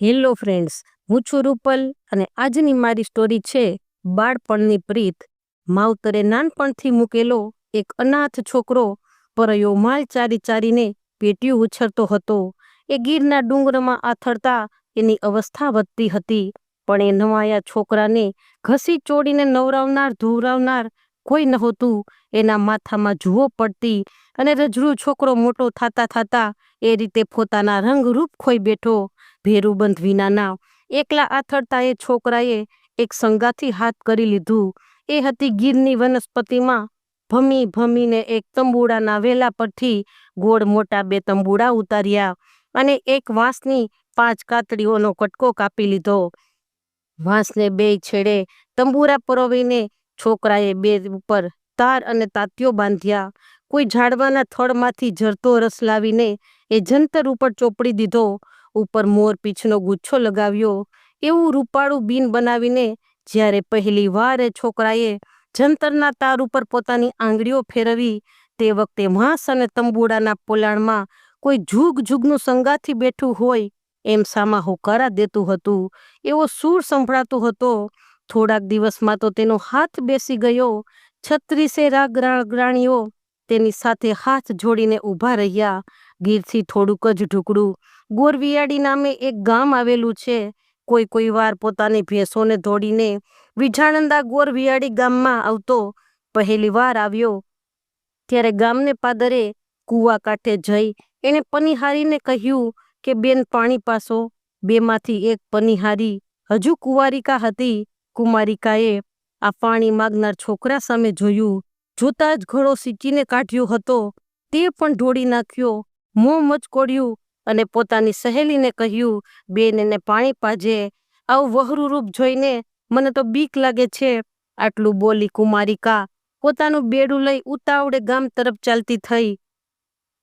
Hello friends, હું છું રૂપલ અને આજની મારી સ્ટોરી છે બાળપણની પ્રીત. માવતરે નાનપણથી મૂકેલો એક અનાથ છોકરો પરયો માલ ચારી ચારીને પેટીયું ઉછરતો હતો. એ ગીરના ડુંગરમાં આથડતા એની અવસ્થા વધતી હતી, પણ એ નવાયા છોકરાને ઘસી ચોડીને નવરાવનાર, ધોવરાવનાર કોઈ નહોતું. એના માથામાં જુઓ પડતી અને રજરૂ છોકરો મોટો થાતા થાતા એ રીતે પોતાના રંગરૂપ ખોઈ બેઠો. ભેરુબંધ વિનાના એકલા આથડતા એ છોકરાએ એક સંગાથી હાથ કરી લીધું. એ હતી ગીરની વનસ્પતિમાં ભમી ભમીને એક તંબુડાના વેલા પરથી ગોળ મોટા બે તંબુડા ઉતાર્યા અને એક વાંસની પાંચ કાતડીઓનો કટકો કાપી લીધો. વાંસને બે છેડે તંબુરા પરોવીને છોકરાએ બે ઉપર તાર અને તાત્યો બાંધ્યા. કોઈ ઝાડવાના થડમાંથી ઝરતો રસ લાવીને એ જંતર ઉપર ચોપડી દીધો. ઉપર મોર પીછનો ગુચ્છો લગાવ્યો. એવું રૂપાળું બીન બનાવીને જ્યારે પહેલી વાર છોકરાએ જંતરના તાર ઉપર પોતાની આંગળીઓ ફેરવી, તે વખતે વાંસ અને તંબુડાના પોલાણમાં કોઈ જુગ જુગનું સંગાથી બેઠું હોય એમ સામા હોકારા દેતું હતું. એવો સૂર સંભળાતો હતો. થોડાક દિવસમાં તો તેનો હાથ બેસી ગયો. છત્રીસે રાગરાણીઓ તેની સાથે હાથ જોડીને ઊભા રહ્યા. ગીરથી થોડુંક જ ઢુકડું. ગોરવિયાડી નામે એક ગામ આવેલું છે. કોઈ કોઈ વાર પોતાની ભેંસોને દોડીને વિજાણંદા ગોરવિયાડી ગામમાં આવતો પહેલી વાર આવ્યો. ત્યારે ગામને પાદરે કૂવા કાંઠે જઈ એણે પનિહારીને કહ્યું કે, બેન, પાણી પાસો. બેમાંથી એક પનિહારી હજુ કુંવારિકા હતી. કુમારિકાએ આ પાણી માગનાર છોકરા સામે જોયું. જોતા જ ઘોડો સીંચીને કાઢ્યો હતો. તે પણ ઢોળી નાખ્યો, મોં મચકોડ્યું અને પોતાની સહેલીને કહ્યું, બેન, એને પાણી પાજે. આવું વહરું રૂપ જોઈને મને તો બીક લાગે છે. આટલું બોલી કુમારિકા પોતાનું બેડું લઈ ઉતાવળે ગામ તરફ ચાલતી થઈ.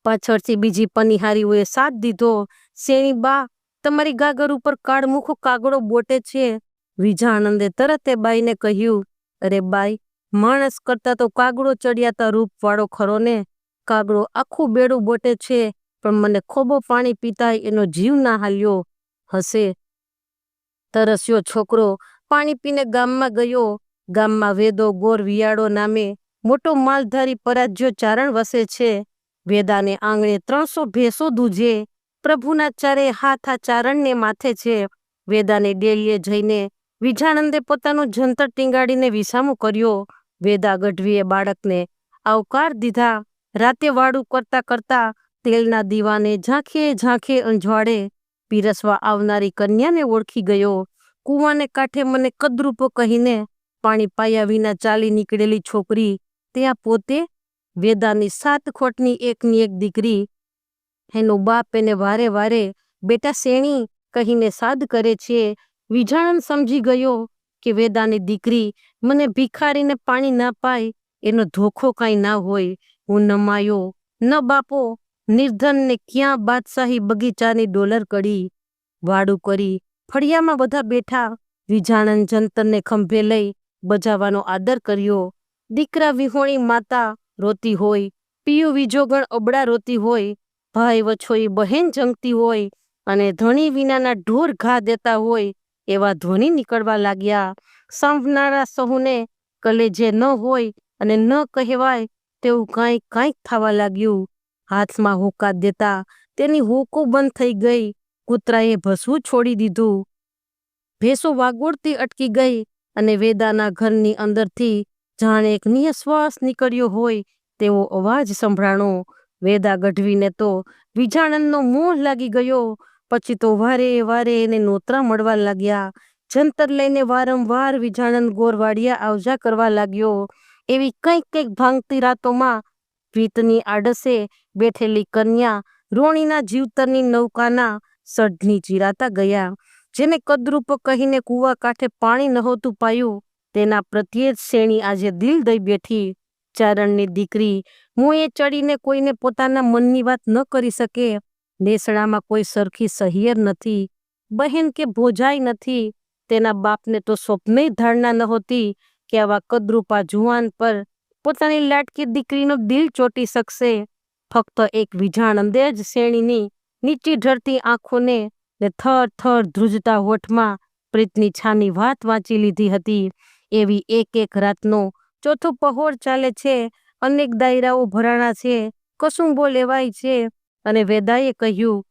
પાછળથી બીજી પનિહારીઓએ સાથ દીધો શેણી બા તમારી ગાગર ઉપર કાળમુખો કાગડો બોટે છે. વિજાનંદે તરત એ બાઈને કહ્યું, અરે બાઈ માણસ કરતા તો કાગડો ચડિયાતા રૂપવાળો ખરો ને? કાગડો આખું બેડું બોટે છે, પણ મને ખોબો પાણી પીતાય એનો જીવ ના હાલ્યો હશે. તરસ્યો છોકરો, પાણી પીને ગામમાં ગયો. ગામમાં વેદો ગોર વિયાળો નામે મોટો માલધારી પરાજ્યો ચારણ વસે છે. વેદાને આંગણે ત્રણસો ભેંસો દૂજે પ્રભુના ચારે હાથ ચારણને માથે છે. વેદાને ડેલીએ જઈને વિજાનંદે પોતાનું જંતર ટીંગાડીને વિસામું કર્યો. વેદા ગઢવીએ બાળકને આવકાર દીધા. રાતે વાડું કરતા કરતા તેલના દીવાને ઝાંખે ઝાંખે અંજવાડે પીરસવા આવનારી કન્યાને ઓળખી ગયો. કૂવાને કાંઠે મને કદરૂપો કહીને પાણી પાયા વિના ચાલી નીકળેલી છોકરી ત્યાં પોતે વેદાની સાત ખોટની એકની એક દીકરી. એનો બાપ એને વારે વારે બેટા શેણી કહીને સાદ કરે છે. વિજાણન સમજી ગયો કે વેદાની દીકરી મને ભિખારીને પાણી ના પાય, એનો ધોખો કાંઈ ના હોય. હું ન માયો, ન બાપો, નિર્ધનને ક્યાં બાદશાહી બગીચાની ડોલર કડી વાડું કરી ફળિયામાં બધા બેઠા વિજાણન જંતરને ખંભે લઈ બજાવવાનો આદર કર્યો. દીકરા વિહોણી માતા રોતી હોય, પિયું વિજોગણ અબડા રોતી હોય, ભાઈ વછોઈ બહેન જંગતી હોય અને ધણી વિનાના ઢોર ઘા દેતા હોય એવા ધ્વનિ નીકળવા લાગ્યા. સાંભનારા સહુને કલેજે ન હોય અને ન કહેવાય તેવું કાંઈક કાંઈક થવા લાગ્યું. હાથમાં હોકા દેતા તેની હોકો બંધ થઈ ગઈ. કૂતરાએ ભસવું છોડી દીધું. ભેંસો વાગોળતી અટકી ગઈ અને વેદાના ઘરની અંદરથી જાણે એક નિઃશ્વાસ નીકળ્યો હોય તેવો અવાજ સંભળાણો. વેદા ગઢવીને તો વિજાણનનો મોહ લાગી ગયો. પછી તો વારે વારે એને નોતરા મળવા લાગ્યા. જંતર લઈને વારંવાર વિજાણન ગોરવાડિયા આવજા કરવા લાગ્યો. એવી કંઈક કંઈક ભાંગતી રાતોમાં વીતની આડસે બેઠેલી કન્યા રોણીના જીવતરની નૌકાના સઢની ચીરાતા ગયા. જેને કદરૂપ કહીને કૂવા કાંઠે પાણી નહોતું પાયું, તેના પ્રત્યે જ શેણી આજે દિલ દઈ બેઠી. ચારણની દીકરી, મોંએ ચડીને કોઈને પોતાના મનની વાત ન કરી શકે. નેસડામાં કોઈ સરખી સહિયર નથી, બહેન કે ભોજાઈ નથી, તેના બાપને તો સ્વપ્ને ધારણા નહોતી કે આવા કદરૂપા જુવાન પર પોતાની લાટકી દીકરીનો દિલ ચોટી શકશે. ફક્ત એક વિજાણંદે જ શ્રેણીની નીચી ઢળતી આંખોને ને થર થર ધ્રુજતા હોઠમાં પ્રીતની છાની વાત વાંચી લીધી હતી. એવી એક એક રાતનો ચોથો પહોર ચાલે છે, અનેક દાયરાઓ ભરાણા છે, કસુંબો લેવાય છે અને વેદાએ કહ્યું,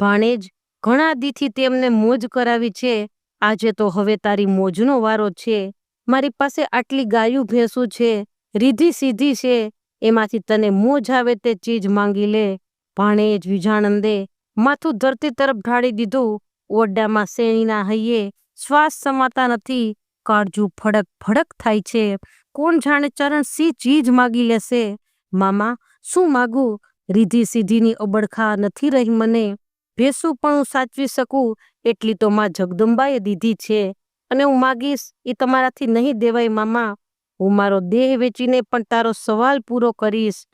ભાણેજ, ઘણા દીથી તેમને મોજ કરાવી છે. આજે તો હવે તારી મોજનો વારો છે. મારી પાસે આટલી ગાયું, ભેંસું છે. રીધી સીધી છે. એમાંથી તને મોજ આવે તે ચીજ માંગી લે. ભાણેજ, વિજાણંદે, માથું ધરતી તરફ ઢાળી દીધું. ઓરડામાં શેણીના હૈયે. શ્વાસ સમાતા નથી. કાળજું ફડક ફડક થાય છે. કોણ જાણે ચરણ સી ચીજ માગી લેશે. મામા, શું માગું? રીધી સીધીની અબડખા નથી રહી મને. ભેસું પણ હું સાચવી શકું એટલી તો માં જગદંબાએ દીધી છે. અને હું માગીશ, એ તમારાથી નહીં દેવાય મામા. હું મારો દેહ વેચીને પણ તારો સવાલ પૂરો કરીશ.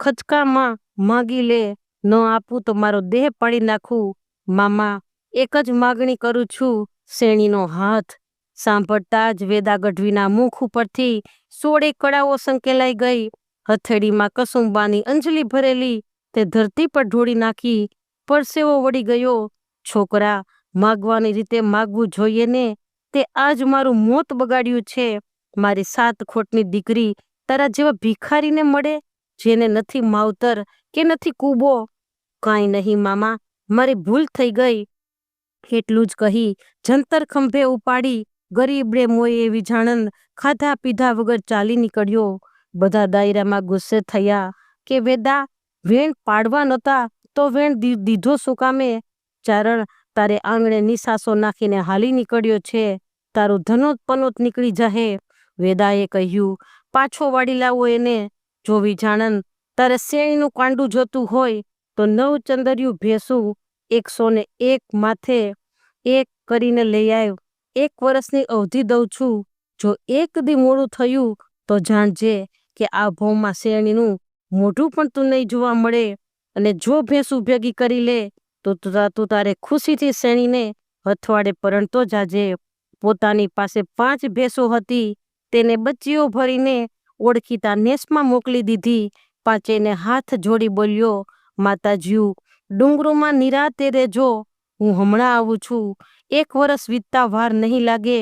ખચકામાં માગી લે, ન આપું તો મારો દેહ પાડી નાખું. મામા, એક જ માગણી કરું છું, શેણીનો હાથ. સાંભળતા જ વેદા ગઢવીના મુખ ઉપરથી સોળે કળાઓ સંકેલાઈ ગઈ. હથેળીમાં કસુંબાની અંજલી ભરેલી તે ધરતી પર ઢોળી નાખી, પરસેવો વળી ગયો, છોકરા, માગવાની રીતે માગવું જોઈએ ને, તે આજ મારું મોત બગાડ્યું છે. મારી સાત ખોટની દીકરી તારા જેવા ભિખારીને મળે, જેને નથી માવતર કે નથી કૂબો. કાંઈ નહીં મામા, મારી ભૂલ થઈ ગઈ. એટલું જ કહી જંતર ખંભે ઉપાડી ગરીબડે મોએ એવી જાણંદ ખાધા પીધા વગર ચાલી નીકળ્યો. બધા દાયરામાં ગુસ્સે થયા કે, વેદા, વેણ પાડવા નહોતા તો વેણ દીધો શું કામે? ચારણ, તારે આંગણે નિસાસો નાખીને હાલી નીકળ્યો છે. તારું ધનોત પનોત નીકળી જાહે. વેદાએ કહ્યું, પાછો વાળી લાવો એને. જો જાણન, તારે શેણીનું કાંડું જોતું હોય તો નવ ચંદર્યું ભેંસું એકસો ને એક માથે એક કરીને લઈ આવ્યો એક વર્ષની અવધિ દઉં છું. જો એક દી મોડું થયું તો જાણજે કે આ ભવમાં શેરણીનું મોઢું પણ તું નહીં જોવા મળે અને જો ભેંસું ભેગી કરી લે, તો તું તારે ખુશીથી શેણીને હથવાડે પરણતો જાજે. પોતાની પાસે પાંચ ભેંસો હતી, તેને બચ્ચીઓ ભરીને ઓળખીતા નેસમાં મોકલી દીધી. પાંચેને હાથ જોડી બોલ્યો માતાજીયું ડુંગરોમાં નિરાતે રહેજો. હું હમણાં આવું છું. એક વર્ષ વીતતા વાર નહીં લાગે.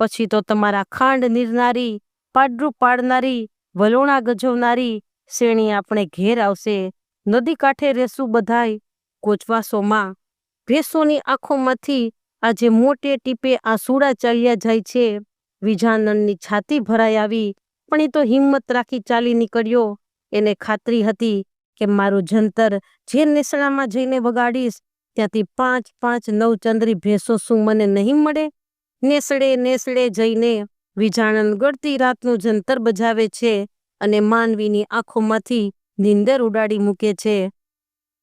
પછી તો તમારા ખાંડ નિરનારી, પાડરું પાડનારી વલોણા ગજવનારી શ્રેણી આપણે ઘેર આવશે. નદી કાંઠે રહેશું બધાય કોચવાસોમાં ભેંસોની આંખોમાંથી આજે મોટે ટીપે આંસુડા ચાલ્યા જાય છે. વિજાનંદની છાતી ભરાઈ આવી, પણ એ તો હિંમત રાખી ચાલી નીકળ્યો. એને ખાતરી હતી કે મારું જંતર જે નેસણામાં જઈને વગાડીશ, ત્યાંથી પાંચ પાંચ નવચંદ્રી ભેંસો શું મને નહીં મળે? નેસડે નેસડે જઈને વિજાણન ગળતી રાતનું જંતર બજાવે છે અને માનવીની આંખોમાંથી નીંદર ઉડાડી મૂકે છે.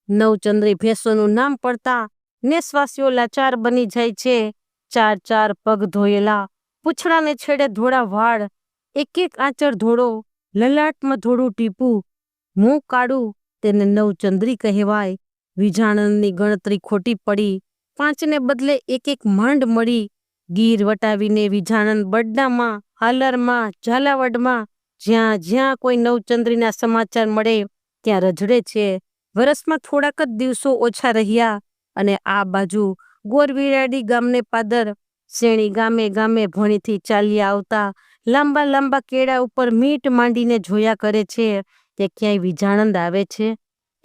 નવચંદ્રી ભેંસોનું નામ પડતા નેસવાસીઓ લાચાર બની જાય છે. ચાર ચાર પગ ધોયેલા પૂંછડાને છેડે ધોળા વાળ એક એક આંચર ધોળો, લલાટમાં ધોળું ટીપું, મું કાળું તેને નવચંદ્રી કહેવાય. વિજાણનની ગણતરી ખોટી પડી, પાંચને બદલે એક એક માંડ મળી ગીર વટાવીને વિજાણન બડડામાં, હાલરમાં, ઝાલાવાડમાં, જ્યાં જ્યાં કોઈ નવચંદ્રીના સમાચાર મળે, ત્યાં રજડે છે. વરસમાં થોડાક જ દિવસો ઓછા રહ્યા અને આ બાજુ ગોરવિરાડી ગામને પાદર, શેણી ગામે ગામે ભણીથી ચાલ્યા આવતા લાંબા લાંબા કેળા ઉપર મીટ માંડીને જોયા કરે છે તે ક્યાંય વિજાણંદ આવે છે.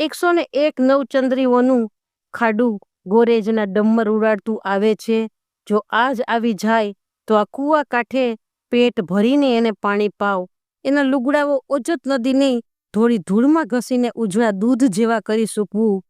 એકસો ને એક નવચંદ્રીઓનું ખાડું ગોરેજના ડમ્બર ઉડાડતું આવે છે. જો આજ આવી જાય, તો આ કૂવા કાંઠે પેટ ભરીને એને પાણી પાવ. એના લુગડાઓ ઓજત નદીની થોડી ધૂળમાં ઘસીને ઉજળા દૂધ જેવા કરી સૂકવું.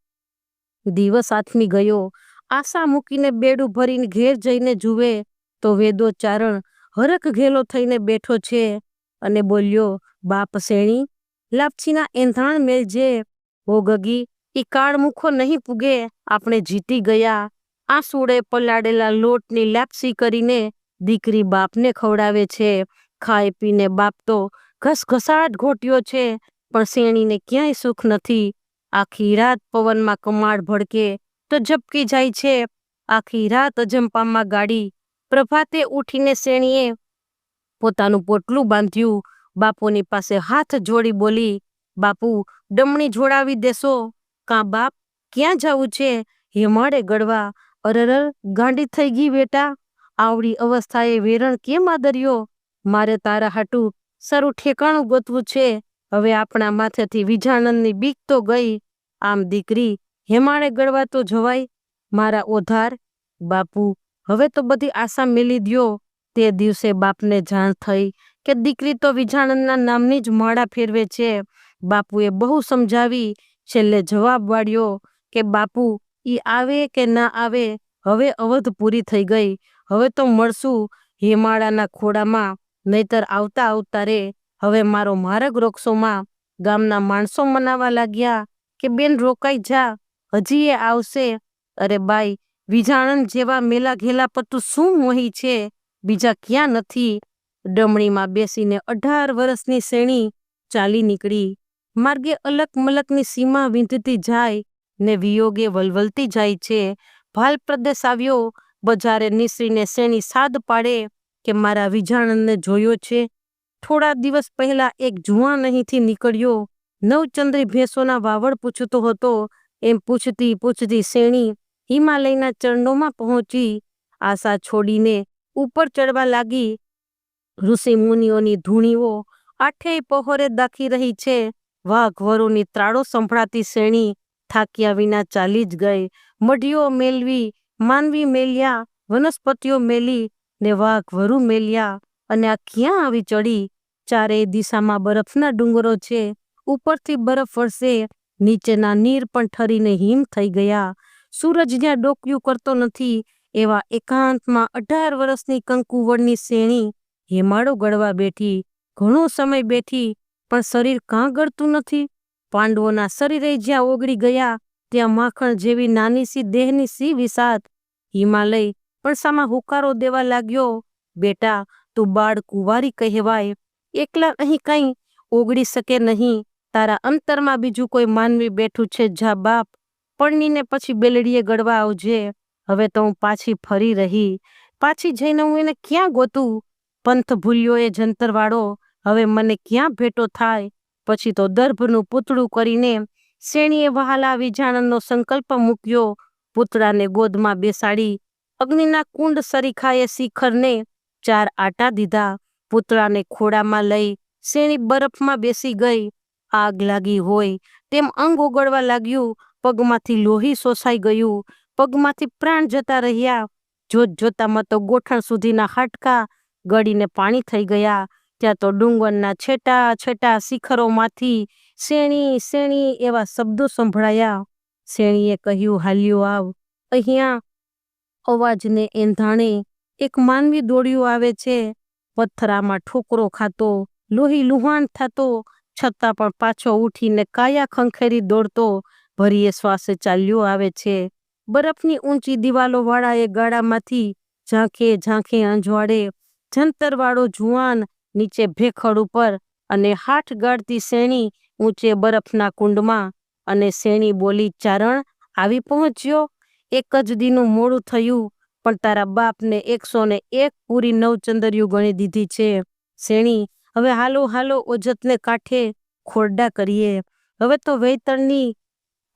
દિવસ આથમી ગયો. આશા મૂકીને બેડું ભરીને ઘેર જઈને જુએ, તો વેદો ચારણ હરખ ઘેલો થઈને બેઠો છે અને બોલ્યો, બાપ શેણી, લાપછીના એંધાણ મેલજે. હો ગગી, ઈ કાળમુખો નહીં પૂગે. આપણે જીતી ગયા. આંસુડે પલાળેલા લોટની લાપસી કરીને દીકરી બાપને ખવડાવે છે. ખાઈ પીને બાપ તો ઘસઘસાટ ઘોટ્યો છે, પણ શેણીને ક્યાંય સુખ નથી. આખી રાત પવનમાં કમાડ ભડકે તો ઝપકી જાય છે. આખી રાત અજંપામાં ગાડી પ્રભાતે ઉઠીને શેણીએ પોતાનું પોટલું બાંધ્યું. બાપુની પાસે હાથ જોડી બોલી, બાપુ, ડમણી જોડાવી દેશો. કાં બાપ ક્યાં જવું છે? હેમાડે ગળવા અરરર, ગાંડી થઈ ગઈ બેટા. આવડી અવસ્થાએ વેરણ કેમ આદર્યો? મારે તારા હાટું સારું ઠેકાણું ગોતવું છે. હવે આપણા માથેથી વિજાણનની બીક તો ગઈ. આમ દીકરી, હેમાણે ગળવા તો જવાય. મારા ઓધાર, બાપુ, હવે તો બધી આશા મેલી દ્યો. તે દિવસે બાપને જાણ થઈ કે દીકરી તો વિજાણંદના નામની જ માળા ફેરવે છે. બાપુએ બહુ સમજાવી. છેલ્લે જવાબ વાળ્યો કે, બાપુ ઈ આવે કે ના આવે, હવે અવધ પૂરી થઈ ગઈ. હવે તો મળશું હેમાળાના ખોડામાં નહીતર આવતા આવતા રે હવે મારો માર્ગ રોકશોમાં. ગામના માણસો મનાવા લાગ્યા કે બેન રોકાઈ જા હજી એ આવશે. અરે બાઈ, વિજાણન જેવા મેલા ઘેલા પર તું શું મોહી છે? બીજા ક્યાં નથી? ડમણીમાં બેસીને અઢાર વર્ષની શ્રેણી ચાલી નીકળી. માર્ગે અલક મલકની સીમા વીંધતી જાય ને વિયોગે વલવલતી જાય છે. ભાલ પ્રદેશ આવ્યો. બજારે નિસરીને શેણી સાદ પાડે કે મારા વિજાણનને જોયો છે? થોડા દિવસ પહેલા એક જુવાન અહીંથી નીકળ્યો. નવચંદ્રી ભેંસોના વાવડ પૂછતો હતો. એમ પૂછતી પૂછતી શેણી હિમાલયના ચરણોમાં પહોંચી. આશા છોડીને ઉપર ચડવા લાગી. ઋષિ મુનિઓની ધૂણીઓ આઠેય પહોરે દાખી રહી છે. વાઘ વરુની ત્રાળો સંભળાતી શ્રેણી થાક્યા વિના ચાલી જ ગઈ. મઢીઓ મેલવી, માનવી મેલ્યા, વનસ્પતિઓ મેલી ને વાઘ વરુ મેલ્યા. અને આ ક્યાં આવી ચડી ચારેય દિશામાં બરફના ડુંગરો છે. ઉપરથી બરફ વરસે નીચેના નીર પણ ઠરીને હિમ થઈ ગયા. સૂરજ જ્યાં ડોક્યું કરતો નથી, એવા એકાંતમાં અઢાર વર્ષની કંકુવળની શેણી હેમાળો ગળવા બેઠી. ઘણો સમય બેઠી, પણ શરીર કાં ગળતું નથી? પાંડવોના શરીરે જ્યાં ઓગળી ગયા, ત્યાં માખણ જેવી નાની સી દેહની સી વિષાદ હિમાલય પણ સામા હુકારો દેવા લાગ્યો, બેટા, તું બાળ કુંવારી કહેવાય. એકલા અહીં કંઈ ઓગળી શકે નહીં. તારા અંતરમાં બીજું કોઈ માનવી બેઠું છે જા બાપ. પરણીને પછી બેલડીએ ગળવા આવજે. હવે તો હું પાછી ફરી રહી. પાછી જઈને હું એને ક્યાં ગોતું? પંથ ભૂલ્યો એ જંતરવાળો. હવે મને ક્યાં ભેટો થાય? પછી તો દર્ભનું પૂતળું કરીને શેણીએ વહાલાવી વિજાણનનો સંકલ્પ મૂક્યો. પૂતળાને ગોદમાં બેસાડી અગ્નિના કુંડ સરીખાએ શિખરને ચાર આટા દીધા. પૂતળાને ખોડામાં લઈ શેણી બરફમાં બેસી ગઈ. આગ લાગી હોય તેમ અંગ ઓગળવા લાગ્યું. પગમાંથી લોહી સોસાઈ ગયું. પગમાંથી પ્રાણ જતા રહ્યા. જોત જોતામાં તો ગોઠણ સુધીના હાડકા ગળીને પાણી થઈ ગયા. ત્યાં તો ડુંગરના છેટા છેટા શિખરોમાંથી શેણી શેણી એવા શબ્દો સંભળાયા. શેણીએ કહ્યું, હાલ્યો આવ. અહીંયા અવાજને એંધાણે એક માનવી દોડ્યું આવે છે. પથ્થરામાં ઠોકરો ખાતો, લોહી લુહાણ થતો, છતાં પણ પાછો ઉઠીને કાયા ખંખેરી દોડતો, ભરીએ શ્વાસે ચાલ્યો આવે છે. બરફની ઊંચી દિવાલો વાળા એ ગાળામાંથી ઝાંખે ઝાંખે અંજવાડે જંતરવાળો જુવાન નીચે ભેખડ ઉપર અને હાથ ગાળતી શેણી ઊંચે બરફના કુંડમાં અને શેણી બોલી, ચારણ, આવી પહોંચ્યો? એક જ દીનું મોડું થયું, પણ તારા બાપને એકસો ને એક પૂરી નવચંદરિયું ગણી દીધી છે. શેણી, હવે હાલો હાલો ઓજતને કાંઠે ખોરડા કરીએ. હવે તો વૈતરણી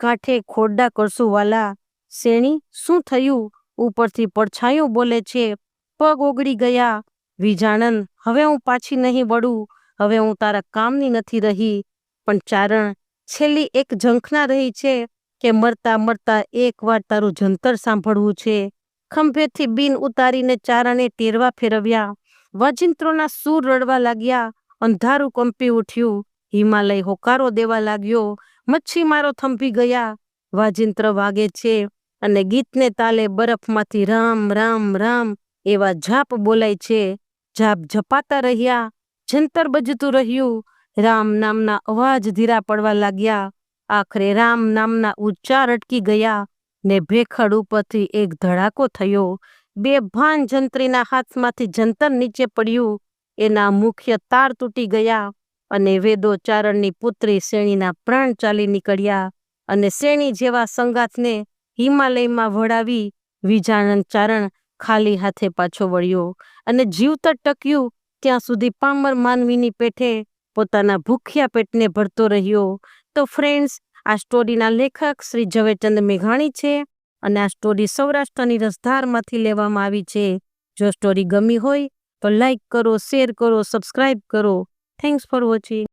કાંઠે ખોરડા કરશું વાલા. શેણી, શું થયું? ઉપરથી પડછાયું બોલે છે. પગ ઓગળી ગયા. વિજાણન, હવે હું પાછી નહીં વળું, હવે હું તારા કામની નથી રહી. પણ ચારણ, છેલ્લી એક ઝંખના રહી છે કે મરતા મરતા એકવાર તારું જંતર સાંભળવું છે. ખંભેથી બિન ઉતારીને ચારણે ટેરવા ફેરવ્યા. વાજિંત્રોના સૂર રડવા લાગ્યા. અંધારું કંપી ઉઠ્યું. હિમાલય હોકારો દેવા લાગ્યો. મચ્છી મારો થંભી ગયા. વાજિંત્ર વાગે છે અને ગીતને તાલે બરફમાંથી રામ રામ રામ એવા જાપ બોલાય છે. જાપ જપાતા રહ્યા, જંતર બજતું રહ્યું, રામ નામના અવાજ ધીરા પડવા લાગ્યા, આખરે રામ નામના ઉચ્ચાર અટકી ગયા ને ભેખડ ઉપરથી એક ધડાકો થયો, બે ભાન જંત્રીના હાથમાંથી જંતર નીચે પડ્યું, એના મુખ્ય તાર તૂટી ગયા અને વેદોચારણની પુત્રી શેણીના પ્રાણ ચાલી નીકળ્યા અને શેણી જેવા સંગાથને હિમાલયમાં વળાવી વિજાનંદ ચારણ ખાલી હાથે પાછો વળ્યો અને જીવતર ટક્યું ત્યાં સુધી પામર માનવીની પેઠે પોતાના ભૂખ્યા પેટને ભરતો રહ્યો. તો ફ્રેન્ડ્સ આ સ્ટોરીના લેખક શ્રી ઝવેરચંદ મેઘાણી છે અને આ સ્ટોરી સૌરાષ્ટ્રની રસધારમાંથી લેવામાં આવી છે. જો સ્ટોરી ગમી હોય તો લાઈક કરો શેર કરો સબસ્ક્રાઈબ કરો. Thanks for watching